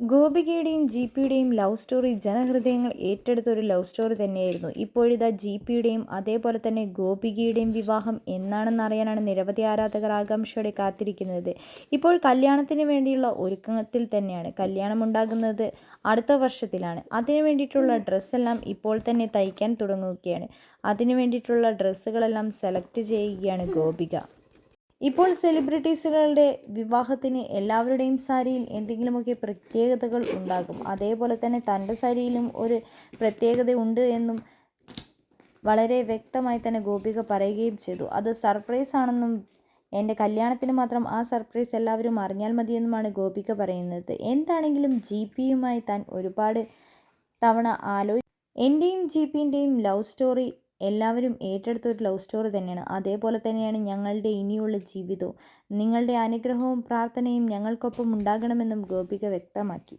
ഗോപികയുടെയും G പിയുടെയും love story ജനഹൃദയങ്ങൾ ഏറ്റെടുത്ത ഒരു ലവ് സ്റ്റോറി തന്നെയായിരുന്നു. ഇപ്പോഴിതാ ജി പിയുടെയും അതേപോലെ തന്നെ ഗോപികയുടെയും വിവാഹം എന്നാണെന്ന് അറിയാനാണ് നിരവധി ആരാധകർ ആകാംക്ഷയോടെ കാത്തിരിക്കുന്നത്. ഇപ്പോൾ കല്യാണത്തിന് വേണ്ടിയുള്ള ഒരുക്കത്തിൽ തന്നെയാണ്. കല്യാണം ഉണ്ടാകുന്നത് അടുത്ത വർഷത്തിലാണ്. അതിനു വേണ്ടിയിട്ടുള്ള ഡ്രസ്സെല്ലാം ഇപ്പോൾ തന്നെ തയ്ക്കാൻ തുടങ്ങുകയാണ്. അതിനു വേണ്ടിയിട്ടുള്ള ഡ്രസ്സുകളെല്ലാം സെലക്ട് ചെയ്യുകയാണ് ഗോപിക. ഇപ്പോൾ സെലിബ്രിറ്റീസുകളുടെ വിവാഹത്തിന് എല്ലാവരുടെയും സാരിയിൽ എന്തെങ്കിലുമൊക്കെ പ്രത്യേകതകൾ ഉണ്ടാകും. അതേപോലെ തന്നെ തന്റെ സാരിയിലും ഒരു പ്രത്യേകത ഉണ്ട് എന്നും വളരെ വ്യക്തമായി തന്നെ ഗോപിക പറയുകയും ചെയ്തു. അത് സർപ്രൈസ് ആണെന്നും എന്റെ കല്യാണത്തിന് മാത്രം ആ സർപ്രൈസ് എല്ലാവരും അറിഞ്ഞാൽ മതിയെന്നുമാണ് ഗോപിക പറയുന്നത്. എന്താണെങ്കിലും ജി പിയുമായി താൻ ഒരുപാട് തവണ ആലോചി എന്റെയും ജി പിന്റെയും ലവ് സ്റ്റോറി എല്ലാവരും ഏറ്റെടുത്ത ഒരു ലവ് സ്റ്റോറി തന്നെയാണ്. അതേപോലെ തന്നെയാണ് ഞങ്ങളുടെ ഇനിയുള്ള ജീവിതവും. നിങ്ങളുടെ അനുഗ്രഹവും പ്രാർത്ഥനയും ഞങ്ങൾക്കൊപ്പം ഉണ്ടാകണമെന്നും ഗോപിക വ്യക്തമാക്കി.